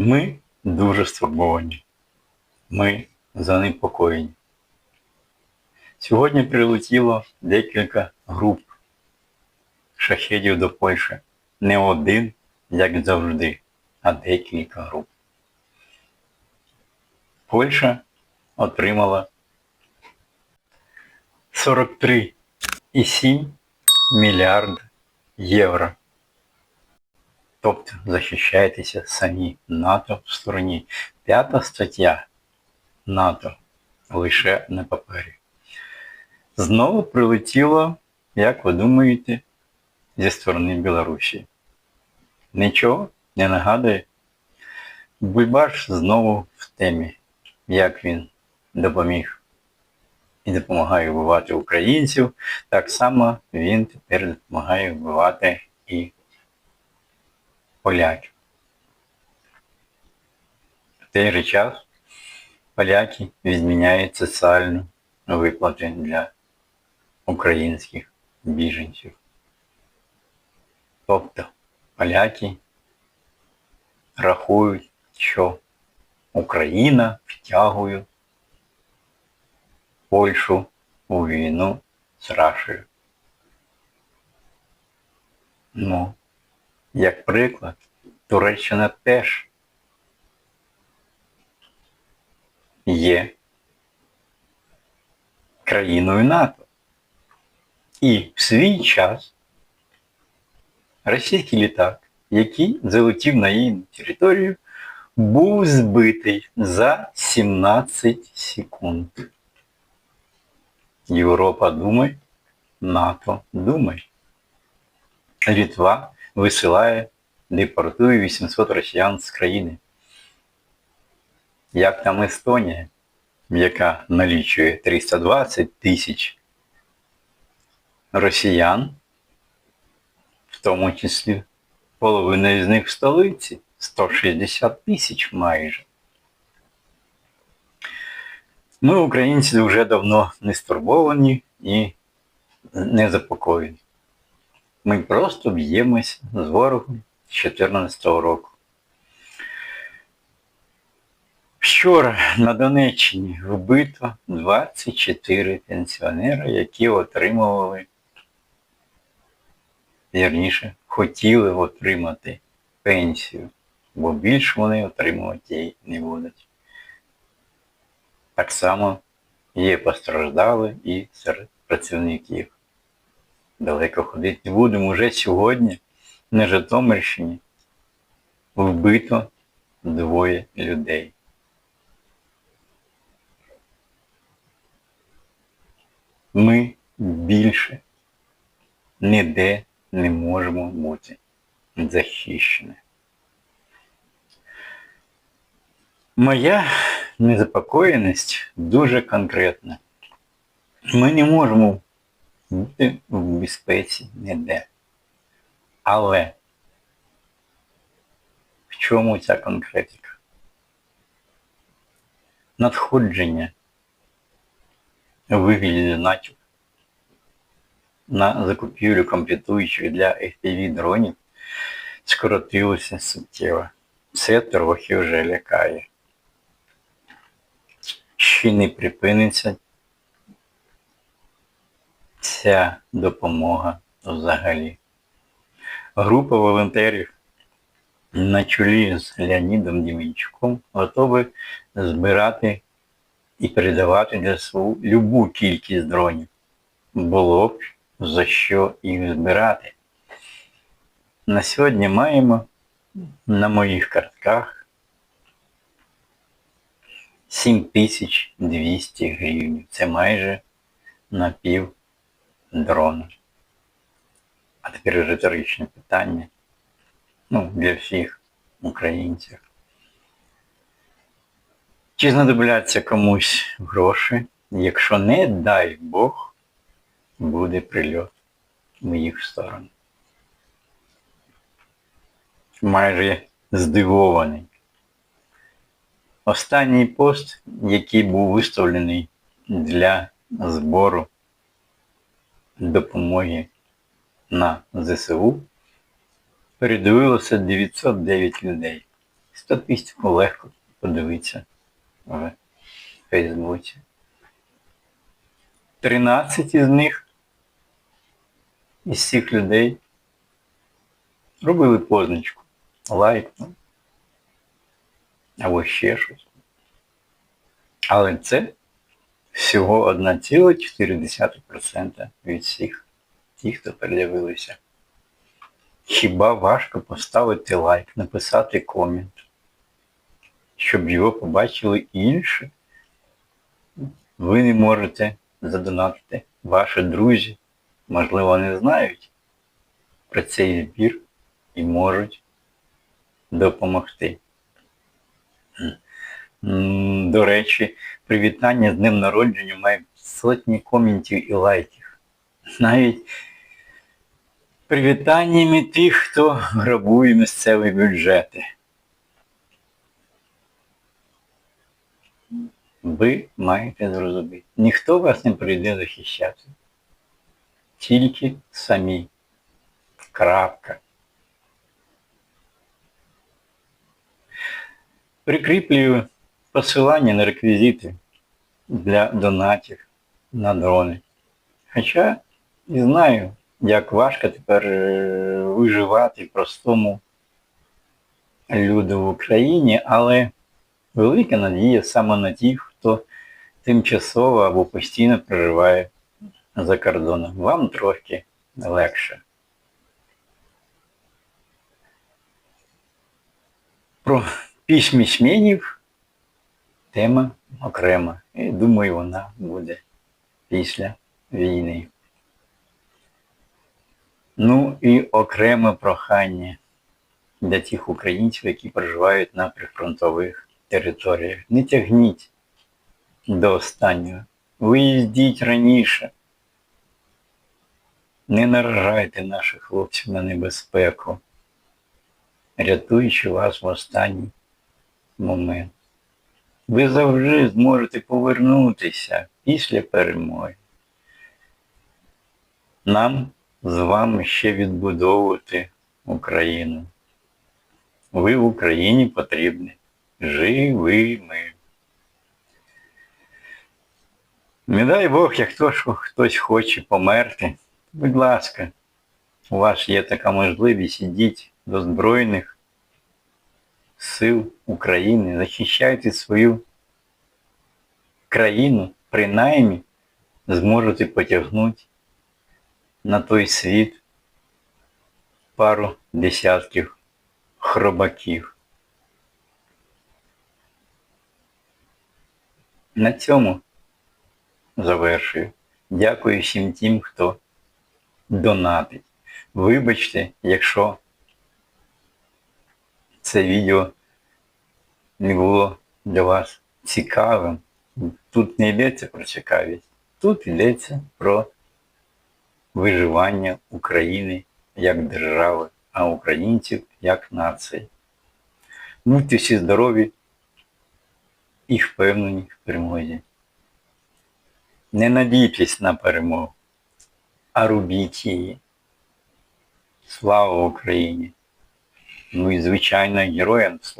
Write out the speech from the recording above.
Ми дуже стурбовані. Ми занепокоєні. Сьогодні прилетіло декілька груп шахедів до Польщі. Не один, як завжди, а декілька груп. Польща отримала 43,7 мільярд євро. Тобто захищайтеся самі НАТО в стороні. П'ята стаття НАТО лише на папері. Знову прилетіло, як ви думаєте, зі сторони Білорусі. Нічого не нагадує. Бульбаш знову в темі, як він допоміг і допомагає вбивати українців, так само він тепер допомагає вбивати і поляків. В той же час поляки відміняють соціальні виплати для українських біженців. Тобто поляки рахують, що Україна втягує Польщу у війну з Рашею. Ну, як приклад, Туреччина теж є країною НАТО. І в свій час російський літак, який залетів на її територію, був збитий за 17 секунд. Європа думай, НАТО думай. Літва висилає, депортує 800 росіян з країни. Як там Естонія, яка налічує 320 тисяч росіян, в тому числі половина з них в столиці, 160 тисяч майже. Ми, українці, вже давно не стурбовані і не запокоєні. Ми просто б'ємось з ворогом з 2014 року. Вчора на Донеччині вбито 24 пенсіонери, які отримували, вірніше, хотіли отримати пенсію, бо більше вони отримувати її не будуть. Так само є постраждали і серед працівників. Далеко ходити не будемо. Уже сьогодні на Житомирщині вбито двоє людей. Ми більше ніде не можемо бути захищені. Моя незапокоєність дуже конкретна. Ми не можемо в безпеці ніде. Але в чому ця конкретика? Надходження вигляді донатів на закупівлю комплектуючих для FPV дронів скоротилося суттєво. Це трохи вже лякає. Ще не припиниться ця допомога взагалі. Група волонтерів на чолі з Леонідом Дімінчуком готові збирати і передавати для СУ любу кількість дронів. Було б за що їх збирати. На сьогодні маємо на моїх картках 7200 гривень. Це майже на пів дрона. А тепер риторичне питання. Ну, для всіх українців. Чи знадобляться комусь гроші, якщо не дай Бог буде прильот в їх сторону? Майже здивований. Останній пост, який був виставлений для збору допомоги на ЗСУ, передивилося 909 людей. Статистику легко подивитися в Фейсбуці. 13 із них, із цих людей, робили позначку, лайк ну, або ще щось. Але це всього 1,4% від всіх тих, хто передивилися. Хіба важко поставити лайк, написати комент, щоб його побачили інші? Ви не можете задонатити. Ваші друзі, можливо, не знають про цей збір і можуть допомогти. До речі, привітання з днем народження має сотні коментів і лайків. Навіть привітаннями тих, хто грабує місцеві бюджети. Ви маєте зрозуміти, ніхто вас не прийде захищати. Тільки самі. Крапка. Прикріплюю посилання на реквізити для донатів на дрони. Хоча і знаю, як важко тепер е, виживати простому люду в Україні, але велика надія саме на тих, хто тимчасово або постійно проживає за кордоном. Вам трохи легше. Про письмісменів тема окрема. І думаю, вона буде після війни. Ну і окреме прохання для тих українців, які проживають на прифронтових територіях. Не тягніть до останнього. Виїздіть раніше. Не наражайте наших хлопців на небезпеку, рятуючи вас в останній момент. Ви завжди зможете повернутися після перемоги. Нам з вами ще відбудовувати Україну. Ви в Україні потрібні живими. Не дай Бог, як то, хтось хоче померти, будь ласка, у вас є така можливість, ідіть до Збройних сил України, захищайте свою країну, принаймні зможете потягнути на той світ пару десятків хробаків. На цьому завершую. Дякую всім тим, хто донатить. Вибачте, якщо це відео не було для вас цікавим. Тут не йдеться про цікавість, тут йдеться про виживання України як держави, а українців як нації. Будьте всі здорові і впевнені в перемозі. Не надійтесь на перемогу, а робіть її. Слава Україні! Ну і звичайно героям слава!